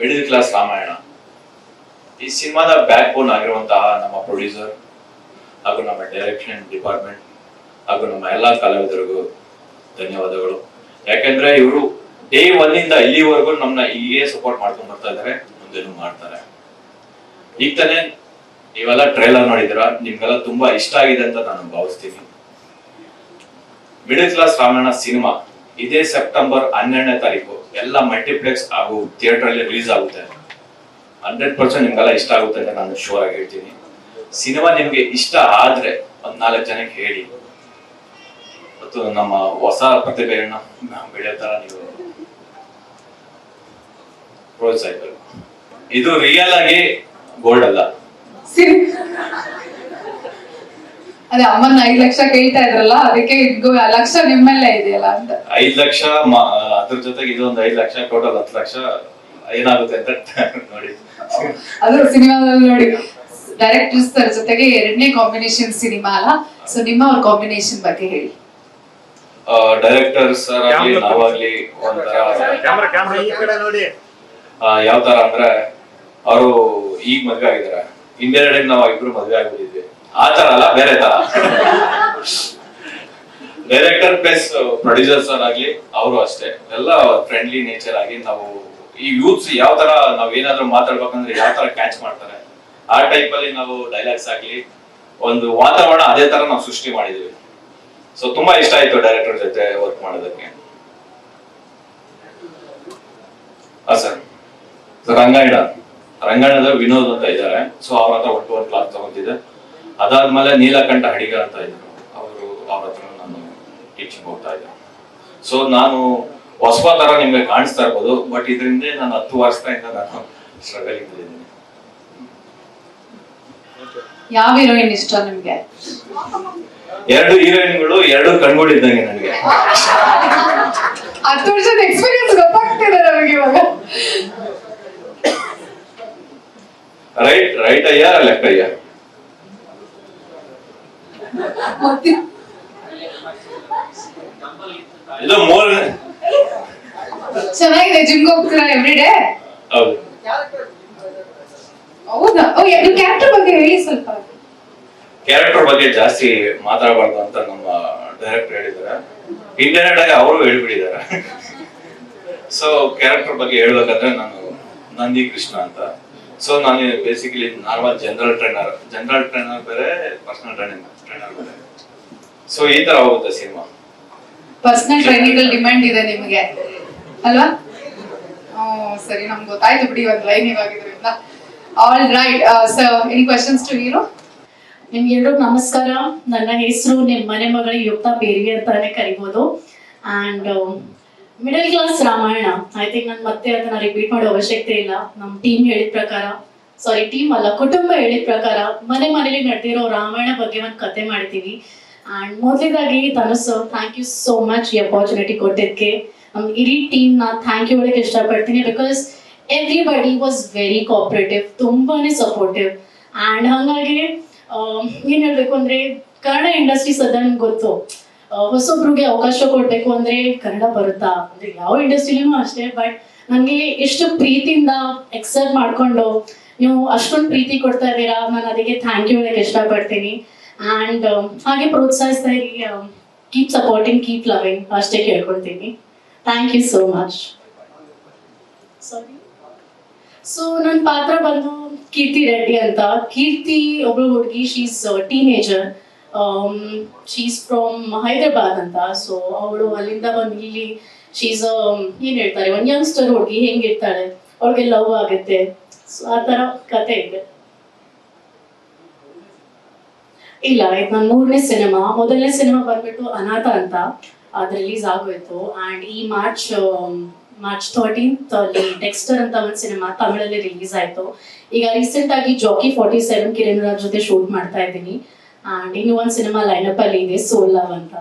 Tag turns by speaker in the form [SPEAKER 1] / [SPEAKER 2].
[SPEAKER 1] Middle class Ramayana ಈ ಸಿನಿಮಾದ back ಬೋನ್ ಆಗಿರುವಂತಹ ನಮ್ಮ ಪ್ರೊಡ್ಯೂಸರ್ ಹಾಗೂ ನಮ್ಮ ಡೈರೆಕ್ಷನ್ ಡಿಪಾರ್ಟ್ಮೆಂಟ್ ಹಾಗೂ ನಮ್ಮ ಎಲ್ಲಾ ಕಲಾವಿದರಿಗೂ ಧನ್ಯವಾದಗಳು. ಯಾಕಂದ್ರೆ ಇವರು ಡೇ ಒನ್ ಇಂದ ಇಲ್ಲಿವರೆಗೂ ನಮ್ಮನ್ನ ಹೀಗೆ ಸಪೋರ್ಟ್ ಮಾಡ್ಕೊಂಡು ಬರ್ತಾ ಇದಾರೆ, ಮುಂದೆನೂ ಮಾಡ್ತಾರೆ. ಈಗ ತಾನೇ ನೀವೆಲ್ಲ ಟ್ರೈಲರ್ ನೋಡಿದಿರ ನಿಮ್ಗೆಲ್ಲ ತುಂಬಾ ಇಷ್ಟ ಆಗಿದೆ ಅಂತ ನಾನು ಭಾವಿಸ್ತೀನಿ. ಮಿಡಲ್ ಕ್ಲಾಸ್ ರಾಮಾಯಣ ಸಿನಿಮಾ ಇದೇ ಸೆಪ್ಟೆಂಬರ್ ಹನ್ನೆರಡನೇ ತಾರೀಕು ಎಲ್ಲ ಮಲ್ಟಿಪ್ಲೆಕ್ಸ್ ಹಾಗೂ ಥಿಯೇಟರ್ ಅಲ್ಲಿ ರಿಲೀಸ್ ಆಗುತ್ತೆ. ಹಂಡ್ರೆಡ್ ಪರ್ಸೆಂಟ್ ನಿಮ್ಗೆಲ್ಲ ಇಷ್ಟ ಆಗುತ್ತೆ ಅಂತ ನಾನು ಶೋರ್ ಆಗಿ ಹೇಳ್ತೀನಿ. ಸಿನಿಮಾ ನಿಮ್ಗೆ ಇಷ್ಟ ಆದ್ರೆ ಒಂದ್ ನಾಲ್ಕು ಜನಕ್ಕೆ ಹೇಳಿ. ಮತ್ತು ನಮ್ಮ ಹೊಸ ಪ್ರತಿಭೆಗಳನ್ನ ಬೆಳೆಯೋ ತರ ನೀವು ಪ್ರೋತ್ಸಾಹಿಸಬೇಕು. ಇದು ರಿಯಲ್ ಆಗಿ ಗೋಲ್ಡ್ ಅಲ್ಲ.
[SPEAKER 2] ಅದೇ ಅಮ್ಮನ ಐದ್ ಲಕ್ಷ ಕೇಳ್ತಾ ಇದ್ರಲ್ಲ ಅದಕ್ಕೆ ಲಕ್ಷ ನಿಮ್ಮಲ್ಲೇ ಇದೆಯಲ್ಲ ಅಂತ.
[SPEAKER 1] ಐದ್ ಲಕ್ಷ ಅದ್ರ ಜೊತೆಗೆ ಇದೊಂದು ಐದ್ ಲಕ್ಷ ಟೋಟಲ್ ಹತ್ತು ಲಕ್ಷ ಏನಾಗುತ್ತೆ ಅಂತ ನೋಡಿ.
[SPEAKER 2] ಅದು ಸಿನಿಮಾದಲ್ಲಿ ನೋಡಿ ಡೈರೆಕ್ಟರ್ಸ್ ಜೊತೆಗೆ ಎರಡನೇ ಕಾಂಬಿನೇಷನ್ ಸಿನಿಮಾ ಅಲ್ಲ ಸೊ ನಿಮ್ಮ ಅವ್ರ ಕಾಂಬಿನೇಷನ್ ಬಗ್ಗೆ ಹೇಳಿ.
[SPEAKER 1] ಡೈರೆಕ್ಟರ್ ಸರ್ ಆಗ್ಲಿ ನಾವಾಗ್ಲಿ ಒಂಥರ
[SPEAKER 3] ಕ್ಯಾಮ್ರಾ ಕ್ಯಾಮ್ರಾ ಈ ಕಡೆ ನೋಡಿ.
[SPEAKER 1] ಯಾವ ತರ ಅಂದ್ರೆ ಅವರು ಈಗ ಮದ್ವೆ ಆಗಿದಾರೆ ಇಂಡಿಯನ್ ನಾವ್ ಇಬ್ರು ಮದ್ವೆ ಆಗ್ಬಿಟ್ಟಿದ್ವಿ ಆ ಅಲ್ಲ, ಬೇರೆ ತರ ಡೈರೆಕ್ಟರ್ ಪ್ಲಸ್ ಪ್ರೊಡ್ಯೂಸರ್ಸ್ ಆಗ್ಲಿ ಅವರು ಅಷ್ಟೇ. ಎಲ್ಲ ಫ್ರೆಂಡ್ಲಿ ನೇಚರ್ ಆಗಿ ನಾವು ಈ ಯೂತ್ಸ್ ಯಾವ ತರ ನಾವ್ ಏನಾದ್ರು ಮಾತಾಡ್ಬೇಕಂದ್ರೆ ಯಾವ ತರ ಕ್ಯಾಚ್ ಮಾಡ್ತಾರೆ. ಆ ಟೈಪ್ ಅಲ್ಲಿ ನಾವು ಡೈಲಾಗ್ಸ್ ಆಗ್ಲಿ, ಒಂದು ವಾತಾವರಣ ಅದೇ ತರ ನಾವು ಸೃಷ್ಟಿ ಮಾಡಿದೀವಿ. ಸೊ ತುಂಬಾ ಇಷ್ಟ ಆಯ್ತು ಡೈರೆಕ್ಟರ್ ಜೊತೆ ವರ್ಕ್ ಮಾಡೋದಕ್ಕೆ. ರಂಗಾಯಣ ರಂಗಾಯಣದ ವಿನೋದ್ ಅಂತ ಇದ್ದಾರೆ. ಸೊ ಅವ್ರ ಹತ್ರ ಒಟ್ಟು ಒಂದು ಕ್ಲಾಸ್ ತಗೊಂತಿದ್ದೆ ಅದಾದ್ಮೇಲೆ ನೀಲಕಂಠ ಹಡಿಗ ಅಂತ ಇದ್ರು. ಅವರು ಅವ್ರ ಹತ್ರ ನಾನು ಟೀಚಿಂಗ್ ಹೋಗ್ತಾ ಇದ್ದೆ. ಸೊ ನಾನು ಹೊಸ ತರ ನಿಮ್ಗೆ ಕಾಣಿಸ್ತಾ ಇರ್ಬೋದು ಬಟ್ ಇದರಿಂದ ನಾನು ಹತ್ತು ವರ್ಷದಿಂದ ನಾನು ಸ್ಟ್ರಗಲ್ ಇದ್ದೀನಿ
[SPEAKER 2] ಯಾವ ಹೀರೋಯಿನ್ ಇಷ್ಟ ನಿಮ್ಗೆ?
[SPEAKER 1] ಎರಡು ಹೀರೋಯಿನ್ಗಳು ಎರಡು ಕಣ್ಗಳು ಇದ್ದಂಗೆ ನನಗೆ.
[SPEAKER 2] ಹತ್ತು ವರ್ಷದ ಎಕ್ಸ್ಪೀರಿಯನ್ಸ್ ಗೊತ್ತಾಗ್ತಿದೆ ನಮಗೆ ಇವಾಗ.
[SPEAKER 1] ರೈಟ್ ರೈಟ್ ಅಯ್ಯ ಲೆಫ್ಟ್ ಅಯ್ಯ? ಇದು ಮೋರ್
[SPEAKER 2] ಚೆನ್ನಾಗಿದೆ ಜಿಮ್ ಹೋಗ್ತೀರಾ ಎವ್ರಿ ಡೇ
[SPEAKER 1] ಹೌದು.
[SPEAKER 2] ಹೌದಾ? ಓ ಕ್ಯಾರೆಕ್ಟರ್ ಬಗ್ಗೆ ಹೇಳಿ ಸ್ವಲ್ಪ.
[SPEAKER 1] ಕ್ಯಾರೆಕ್ಟರ್ ಬಗ್ಗೆ ಜಾಸ್ತಿ ಮಾತಾಡಬಾರ್ದು ಅಂತ ನಮ್ಮ ಡೈರೆಕ್ಟರ್ ಹೇಳಿದ್ದಾರೆ. ಇಂಟರ್ನೆಟ್ ಆಗಿ ಅವರು ಹೇಳ್ಬಿಟ್ಟಿದ್ದಾರೆ. ಸೊ ಕ್ಯಾರೆಕ್ಟರ್ ಬಗ್ಗೆ ಹೇಳ್ಬೇಕಂದ್ರೆ ನಾನು ನಂದಿ ಕೃಷ್ಣ ಅಂತ. ಸೊ ನಾನು basically normal general trainer general trainer ಬೇರೆ ಪರ್ಸನಲ್ ಟ್ರೈನಿಂಗ್ ಟ್ರೈನರ್ ಬೇರೆ. ಸೊ ಈ ತರ ಹೋಗುತ್ತೆ ಸಿನಿಮಾ.
[SPEAKER 2] ಪರ್ಸನಲ್ ಟ್ರೈನಿಂಗ್ ಅಲ್ಲಿ ಡಿಮ್ಯಾಂಡ್ ಇದೆ ನಿಮಗೆ. ಅಲ್ವಾ? ಓ ಸರಿ ನಮ್ಗೆ ಗೊತ್ತಾಯ್ತು ಬಿಡಿ ಒಂದು line ಇವಾಗಿದ್ರಿಂದ all right sir any questions to hero
[SPEAKER 4] ನಿಮ್ಗೆಲ್ರಿಗೂ ನಮಸ್ಕಾರ. ನನ್ನ ಹೆಸರು ನಿಮ್ಮ ಮನೆ ಮಗಳ ಯುಕ್ತ ಬೇರಿಗೆ ಅಂತಾನೆ ಕರಿಬೋದು. And middle class Ramayana I think ನಾನು ಮತ್ತೆ ಅದನ್ನ ರಿಪೀಟ್ ಮಾಡೋ ಅವಶ್ಯಕತೆ ಇಲ್ಲ. ನಮ್ಮ ಟೀಮ್ ಹೇಳಿದ ಪ್ರಕಾರ ಸಾರಿ ಟೀಮ್ ಅಲ್ಲ, ಕುಟುಂಬ ಹೇಳಿದ ಪ್ರಕಾರ ಮನೆ ಮನೇಲಿ ನಡೆದಿರೋ ರಾಮಾಯಣ ಬಗ್ಗೆ ಒಂದು ಕತೆ ಮಾಡ್ತೀವಿ ಅಂಡ್ ಮೊದಲೇದಾಗಿ ತನಸು ಥ್ಯಾಂಕ್ ಯು ಸೋ ಮಚ್ ಈ ಅಪಾರ್ಚುನಿಟಿ ಕೊಟ್ಟಿದ್ದಕ್ಕೆ ನಮ್ಮ ಇಡೀ ಟೀಮ್ ನಾ ಥ್ಯಾಂಕ್ ಯು ಹೇಳಕ್ಕೆ ಇಷ್ಟಪಡ್ತೀನಿ because everybody was very cooperative ತುಂಬಾನೇ ಸಪೋರ್ಟಿವ್ ಅಂಡ್ ಹಾಗಾಗಿ ಏನ್ ಹೇಳ್ಬೇಕು ಅಂದ್ರೆ ಕನ್ನಡ ಇಂಡಸ್ಟ್ರಿ ಸದನ್ ಗೊತ್ತು. ಹೊಸೊಬ್ರಿಗೆ ಅವಕಾಶ ಕೊಡ್ಬೇಕು ಅಂದ್ರೆ ಕನ್ನಡ ಬರುತ್ತಾ? ಅಂದ್ರೆ ಯಾವ ಇಂಡಸ್ಟ್ರಿಲೂ ಅಷ್ಟೇ ಬಟ್ ನನಗೆ ಎಷ್ಟು ಪ್ರೀತಿಯಿಂದ ಎಕ್ಸೆಪ್ಟ್ ಮಾಡ್ಕೊಂಡು ನೀವು ಅಷ್ಟೊಂದು ಪ್ರೀತಿ ಕೊಡ್ತಾ ಇದ್ದೀರಾ, ನಾನು ಅದಕ್ಕೆ ಥ್ಯಾಂಕ್ ಯು ಹೇಳಕ್ಕೆ ಇಷ್ಟಪಡ್ತೀನಿ. ಅಂಡ್ ಹಾಗೆ ಪ್ರೋತ್ಸಾಹಿಸ್ತಾ ಇರಿ ಕೀಪ್ ಸಪೋರ್ಟಿಂಗ್ ಕೀಪ್ ಲವಿಂಗ್ ಅಷ್ಟೇ ಕೇಳ್ಕೊಳ್ತೀನಿ. Thank you so much sorry so ನನ್ನ ಪಾತ್ರ ಬಂದು ಕೀರ್ತಿ ರೆಡ್ಡಿ ಅಂತ. ಕೀರ್ತಿ ಒಬ್ಬಳು ಹುಡುಗಿ she's teenager she's from Hyderabad ಅಂತ. ಸೊ ಅವಳು ಅಲ್ಲಿಂದ ಬಂದು ಇಲ್ಲಿ ಶೀಸ್ ಏನ್ ಹೇಳ್ತಾರೆ? ಒಂದು ಯಂಗ್ಸ್ಟರ್ ಹುಡುಗಿ ಹೆಂಗಿರ್ತಾಳೆ? ಅವ್ಳಿಗೆ ಲವ್ ಆಗುತ್ತೆ. ಸೊ ಆ ತರ ಕತೆ ಇದೆ. ಇಲ್ಲ, ಇದು ನನ್ನ ಮೂರನೇ ಸಿನಿಮಾ ಮೊದಲನೇ ಸಿನಿಮಾ ಬಂದ್ಬಿಟ್ಟು ಅನಾಥ ಅಂತ. ಅದು ರಿಲೀಸ್ ಆಗೋಯ್ತು. ಅಂಡ್ ಈ ಮಾರ್ಚ್ ಮಾರ್ಚ್ ಥರ್ಟೀನ್ತ್ ಅಲ್ಲಿ ಡೆಕ್ಸ್ಟರ್ ಅಂತ ಒಂದು ಸಿನಿಮಾ ತಮಿಳಲ್ಲಿ ರಿಲೀಸ್ ಆಯ್ತು. ಈಗ ರೀಸೆಂಟ್ ಆಗಿ Jockey forty seven Kiran Raj ಜೊತೆ ಶೂಟ್ ಮಾಡ್ತಾ ಇದ್ದೀನಿ. ಅಂಡ್ ಇನ್ನೂ ಒಂದು ಸಿನಿಮಾ ಲೈನಪ್ ಅಲ್ಲಿ ಇದೆ ಸೋಲ್ ಲವ್ ಅಂತ